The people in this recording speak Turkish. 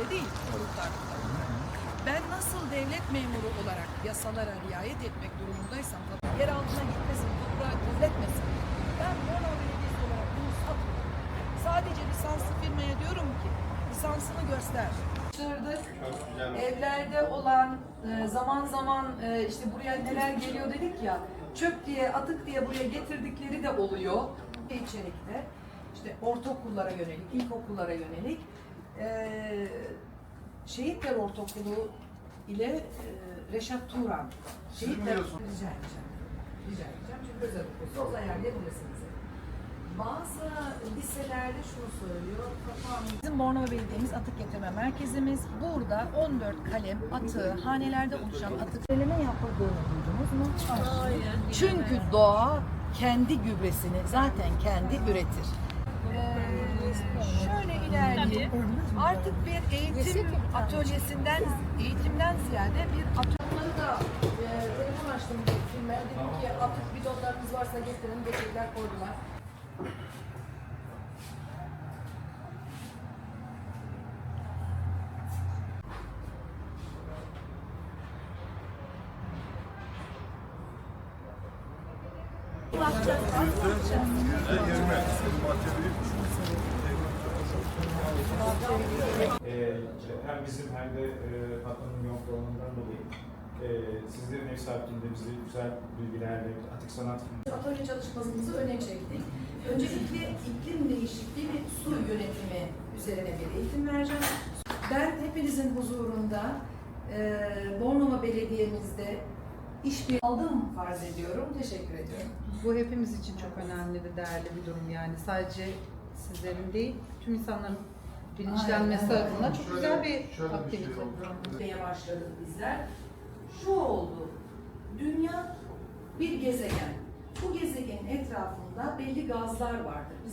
öyle değil mutluluklar. Ben nasıl devlet memuru olarak yasalara riayet etmek durumundaysam, yer altına gitmesin, toprağa kirletmesin. Ben Bornova Belediyesi olarak bunu satmıyorum. Sadece lisanslı firmaya diyorum ki lisansını göster. Evlerde olan e, zaman zaman e, işte buraya neler geliyor dedik ya çöp diye atık diye buraya getirdikleri de oluyor. İçerikte işte ortaokullara yönelik, ilkokullara yönelik e, Şehitler Ortaokulu ile e, Reşat Turan. Şehitler Rica edeceğim. Rica edeceğim çünkü özel okulsunuz ayarlayabilirsiniz. Bazı liselerde şunu söylüyor. kapağın- Bizim Bornova Belediye'miz atık getirme merkezimiz. Burada 14 kalem atığı, hanelerde oluşan atık eleme yapıldığını duydunuz mu? Hayır. Çünkü doğa kendi gübresini zaten kendi üretir. Ee, ilerleyeyim. Artık bir eğitim atölyesinden, eğitimden ziyade bir atölyeleri da e, telefon açtım filme. Dedim ki atık bidonlarınız varsa getirin. Getirdiler koydular. Ee, hem bizim hem de e, patronun yoğunluğundan dolayı e, sizlerin ev sahipliğinde bizi güzel bilgilerle atık sanat Atölye çalışmamızı öne çektik. Öncelikle iklim değişikliği ve su yönetimi üzerine bir eğitim vereceğim. Ben hepinizin huzurunda e, Bornova Belediye'mizde işbirliği aldım farz ediyorum. Teşekkür ediyorum. Bu hepimiz için çok önemli ve değerli bir durum yani. Sadece sizlerin değil, tüm insanların bilinçlenmesi Aynen. adına çok güzel bir Şöyle bir aktivite. şey oldu. Başladık bizler. Şu oldu. Dünya bir gezegen. Bu gezegenin etrafında belli gazlar vardır. Biz